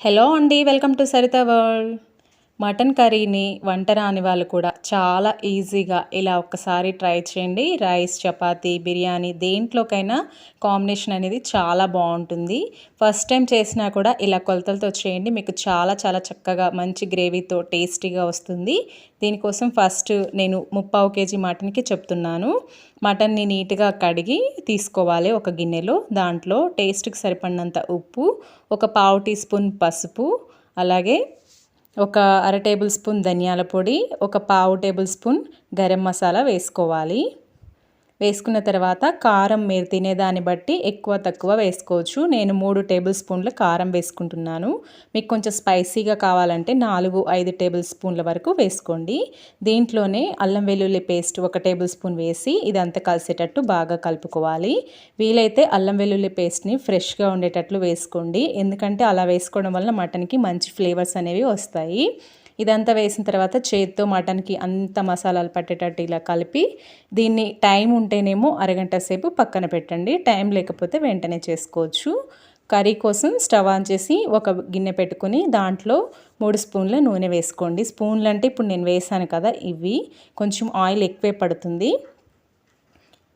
Hello అండి welcome to Saritha world. Mutton కర్రీని వంట రాని వాళ్ళు కూడా చాలా ఈజీగా ఇలా ఒక్కసారి ట్రై చేయండి. రైస్ చపాతి బిర్యానీ దేంట్లోకైనా కాంబినేషన్ అనేది చాలా బాగుంటుంది. ఫస్ట్ టైం చేసినా కూడా ఇలా కొలతలతో చేయండి. మీకు చాలా చాలా చక్కగా మంచి గ్రేవీతో టేస్టీగా వస్తుంది. దీనికోసం ఫస్ట్ నేను ముప్పావు కేజీ మటన్కి చెప్తున్నాను. మటన్ని నీట్గా కడిగి తీసుకోవాలి ఒక గిన్నెలో. దాంట్లో టేస్ట్కి సరిపడినంత ఉప్పు ఒక పావు టీ స్పూన్ పసుపు అలాగే ఒక అర టేబుల్ స్పూన్ ధనియాల పొడి ఒక పావు టేబుల్ స్పూన్ గరం మసాలా వేసుకోవాలి. వేసుకున్న తర్వాత కారం మీరు తినేదాన్ని బట్టి ఎక్కువ తక్కువ వేసుకోవచ్చు. నేను మూడు టేబుల్ స్పూన్ల కారం వేసుకుంటున్నాను. మీకు కొంచెం స్పైసీగా కావాలంటే నాలుగు ఐదు టేబుల్ స్పూన్ల వరకు వేసుకోండి. దీంట్లోనే అల్లం వెల్లుల్లి పేస్ట్ ఒక టేబుల్ స్పూన్ వేసి ఇదంతా కలిసేటట్టు బాగా కలుపుకోవాలి. వీలైతే అల్లం వెల్లుల్లి పేస్ట్ని ఫ్రెష్గా ఉండేటట్లు వేసుకోండి. ఎందుకంటే అలా వేసుకోవడం వల్ల మటన్కి మంచి ఫ్లేవర్స్ అనేవి వస్తాయి. ఇదంతా వేసిన తర్వాత చేతితో మటన్కి అంత మసాలాలు పట్టేటట్టు ఇలా కలిపి దీన్ని టైం ఉంటేనేమో అరగంట సేపు పక్కన పెట్టండి. టైం లేకపోతే వెంటనే చేసుకోవచ్చు. కర్రీ కోసం స్టవ్ ఆన్ చేసి ఒక గిన్నె పెట్టుకుని దాంట్లో మూడు స్పూన్ల నూనె వేసుకోండి. స్పూన్లు అంటే ఇప్పుడు నేను వేసాను కదా ఇవి. కొంచెం ఆయిల్ ఎక్కువే పడుతుంది.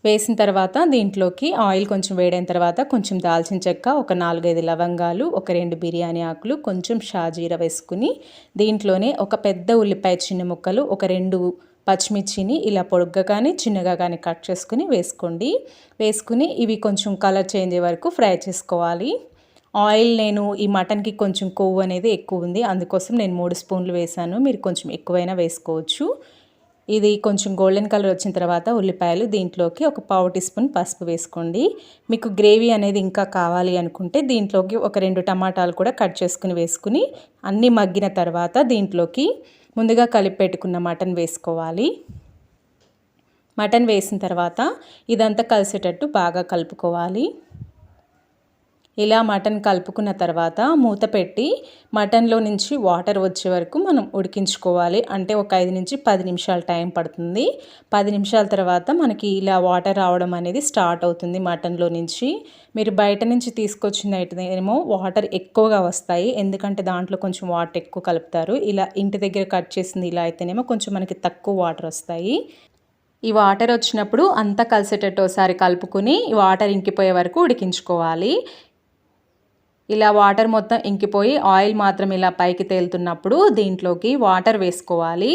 వేసిన తర్వాత దీంట్లోకి ఆయిల్ కొంచెం వేడైన తర్వాత కొంచెం దాల్చిన చెక్క ఒక నాలుగైదు లవంగాలు ఒక రెండు బిర్యానీ ఆకులు కొంచెం షాజీర వేసుకుని దీంట్లోనే ఒక పెద్ద ఉల్లిపాయ చిన్న ముక్కలు ఒక రెండు పచ్చిమిర్చిని ఇలా పొడుగ్గా కానీ చిన్నగా కానీ కట్ చేసుకుని వేసుకోండి. వేసుకుని ఇవి కొంచెం కలర్ చేంజ్ వరకు ఫ్రై చేసుకోవాలి. ఆయిల్ నేను ఈ మటన్కి కొంచెం కొవ్వు అనేది ఎక్కువ ఉంది అందుకోసం నేను మూడు స్పూన్లు వేసాను మీరు కొంచెం ఎక్కువైనా వేసుకోవచ్చు. ఇది కొంచెం గోల్డెన్ కలర్ వచ్చిన తర్వాత ఉల్లిపాయలు దీంట్లోకి ఒక పావు టీ స్పూన్ పసుపు వేసుకోండి. మీకు గ్రేవీ అనేది ఇంకా కావాలి అనుకుంటే దీంట్లోకి ఒక రెండు టమాటాలు కూడా కట్ చేసుకుని వేసుకుని అన్నీ మగ్గిన తర్వాత దీంట్లోకి ముందుగా కలిపి పెట్టుకున్న మటన్ వేసుకోవాలి. మటన్ వేసిన తర్వాత ఇదంతా కలిసేటట్టు బాగా కలుపుకోవాలి. ఇలా మటన్ కలుపుకున్న తర్వాత మూత పెట్టి మటన్లో నుంచి వాటర్ వచ్చే వరకు మనం ఉడికించుకోవాలి. అంటే ఒక ఐదు నుంచి పది నిమిషాలు టైం పడుతుంది. పది నిమిషాల తర్వాత మనకి ఇలా వాటర్ రావడం అనేది స్టార్ట్ అవుతుంది మటన్లో నుంచి. మీరు బయట నుంచి తీసుకొచ్చిన ఏమో వాటర్ ఎక్కువగా వస్తాయి. ఎందుకంటే దాంట్లో కొంచెం వాటర్ ఎక్కువ కలుపుతారు. ఇలా ఇంటి దగ్గర కట్ చేసింది ఇలా అయితేనేమో కొంచెం మనకి తక్కువ వాటర్ వస్తాయి. ఈ వాటర్ వచ్చినప్పుడు అంతా కలిసేటట్టు ఒకసారి కలుపుకుని వాటర్ ఇంకిపోయే వరకు ఉడికించుకోవాలి. ఇలా వాటర్ మొత్తం ఇంకిపోయి ఆయిల్ మాత్రం ఇలా పైకి తేలుతున్నప్పుడు దీంట్లోకి వాటర్ వేసుకోవాలి.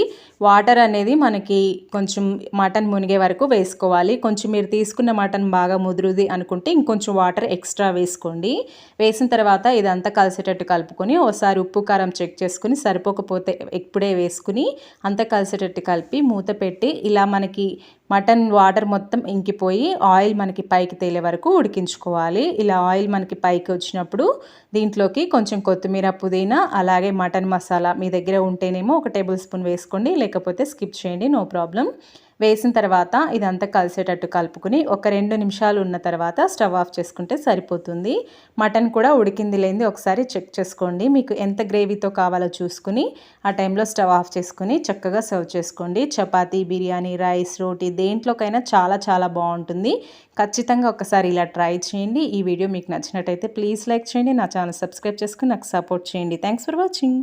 వాటర్ అనేది మనకి కొంచెం మటన్ మునిగే వరకు వేసుకోవాలి. కొంచెం మీరు తీసుకున్న మటన్ బాగా ముదురుది అనుకుంటే ఇంకొంచెం వాటర్ ఎక్స్ట్రా వేసుకోండి. వేసిన తర్వాత ఇదంతా కలిసేటట్టు కలుపుకొని ఒకసారి ఉప్పు కారం చెక్ చేసుకుని సరిపోకపోతే ఇప్పుడే వేసుకుని అంతా కలిసేటట్టు కలిపి మూత పెట్టి ఇలా మనకి మటన్ వాటర్ మొత్తం ఇంకిపోయి ఆయిల్ మనకి పైకి తేలే వరకు ఉడికించుకోవాలి. ఇలా ఆయిల్ మనకి పైకి వచ్చినప్పుడు దీంట్లోకి కొంచెం కొత్తిమీర పుదీనా అలాగే మటన్ మసాలా మీ దగ్గర ఉంటేనేమో ఒక టేబుల్ స్పూన్ వేసుకోండి లేకపోతే స్కిప్ చేయండి నో ప్రాబ్లం. వేసిన తర్వాత ఇదంతా కలిసేటట్టు కలుపుకుని ఒక రెండు నిమిషాలు ఉన్న తర్వాత స్టవ్ ఆఫ్ చేసుకుంటే సరిపోతుంది. మటన్ కూడా ఉడికింది లేనిది ఒకసారి చెక్ చేసుకోండి. మీకు ఎంత గ్రేవీతో కావాలో చూసుకుని ఆ టైంలో స్టవ్ ఆఫ్ చేసుకుని చక్కగా సర్వ్ చేసుకోండి. చపాతీ బిర్యానీ రైస్ రోటీ దేంట్లోకైనా చాలా చాలా బాగుంటుంది. ఖచ్చితంగా ఒకసారి ఇలా ట్రై చేయండి. ఈ వీడియో మీకు నచ్చినట్టయితే ప్లీజ్ లైక్ చేయండి. నా ఛానల్ సబ్స్క్రైబ్ చేసుకుని నాకు సపోర్ట్ చేయండి. Thanks for watching.